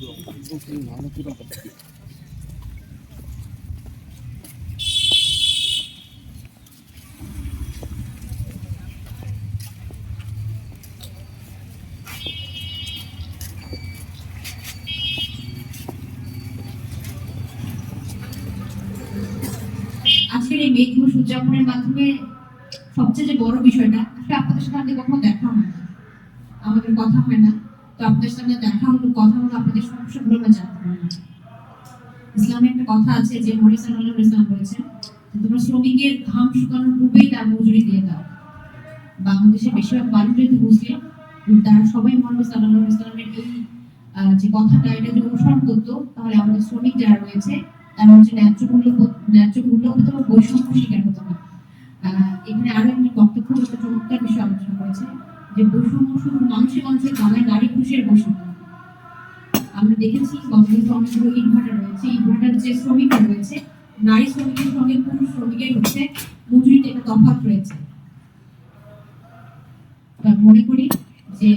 이거 무슨 나무 들어가 আজকের এই মে দিবস উদযাপনের মাধ্যমে সবচেয়ে যে বড় বিষয়টা আসলে আপনাদের সাথে কখনো দেখা হয় না। আমাদের কথা হয় না। তো আপনাদের সাথে দেখা হলো, কথা হলো, আপনাদের সমস্যাগুলো আমরা জানতে পারলাম ইসলামে একটা কথা আছে যে মরি সাল্লাল্লাহু আলাইহি ইসলাম বলেছেন তোমরা শ্রমিকের ঘাম শুকানোর পূর্বেই তার মজুরি দিয়ে দাও। বাংলাদেশের বেশিরভাগ মানুষ যেহেতু মুসলিম তারা সবাই মোহাম্মদ আলাইহি ইসলামের এই যে কথাটা, এটা যদি অনুসরণ করতো, তাহলে আমাদের শ্রমিক যারা রয়েছে তারা হচ্ছে ন্যায্য মূল্য ন্যায্য মূল্য হতো বা বৈষম্য শিকার হতো না এখানে আরও একটি বক্তব্য একটা চমৎকার বিষয় আলোচনা করেছে, যে বৈষম্য শুধু মানুষে মানুষের নয় নারী পুরুষের বৈষম্য। আমরা দেখেছি বাংলাদেশে অনেকগুলো ইনভার্টার রয়েছে ইনভার্টার যে শ্রমিকরা রয়েছে, নারী শ্রমিকের সঙ্গে পুরুষ শ্রমিকের হচ্ছে মজুরিতে একটা তফাৎ রয়েছে। মনে করি যে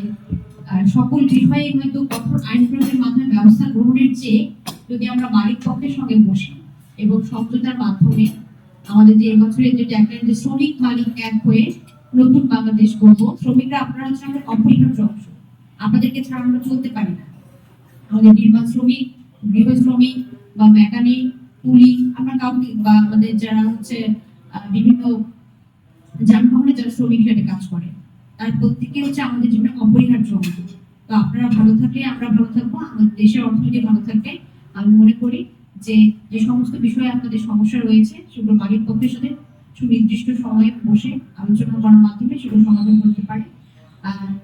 সকল বিষয়ে হয়তো কঠোর আইন প্রয়োগের মাধ্যমে ব্যবস্থা গ্রহণের চেয়ে যদি আমরা মালিক পক্ষের সঙ্গে বসি এবং সমঝোতার মাধ্যমে আমাদের যে এবছরের যে ট্যাগলাইন যে শ্রমিক মালিক এক হয়ে নতুন বাংলাদেশ গড়ব, শ্রমিকরা আপনারা হচ্ছে আমাদের অপরিহার্য অংশ। আপনাদেরকে ছাড়া আমরা চলতে পারি না। আমাদের নির্মাণ শ্রমিক, গৃহ শ্রমিক বা মেকানিক কুলি আমরা কাউকে বা আমাদের যারা হচ্ছে বিভিন্ন যানবাহনে যারা শ্রমিক হিসেবে কাজ করে, তার প্রত্যেকে হচ্ছে আমাদের জন্য অপরিহার্য অংশ। তো আপনারা ভালো থাকলে আমরা ভালো থাকব, আমাদের দেশের অর্থনীতি ভালো থাকবে আমি মনে করি যে যে সমস্ত বিষয়ে আপনাদের সমস্যা রয়েছে, সেগুলো মালিক পক্ষের সাথে সুনির্দিষ্ট সময়ে বসে আলোচনা করার মাধ্যমে সেগুলো সমাধান করতে পারে।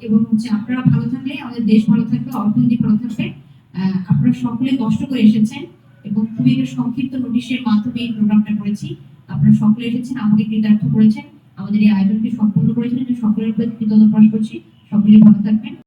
এবং হচ্ছে আপনারা ভালো থাকলে, আমাদের দেশ ভালো থাকবে, অর্থনীতি ভালো থাকবে। আপনারা সকলে কষ্ট করে এসেছেন এবং খুবই সংক্ষিপ্ত নোটিশের মাধ্যমে এই প্রোগ্রামটা করেছি। আপনারা সকলে এসেছেন, আমাকে কৃতার্থ করেছেন, আমাদের এই আয়োজনকে সম্পূর্ণ করেছেন। সকলের প্রতি কৃতজ্ঞতা প্রকাশ করছি। সকলেই ভালো থাকবেন।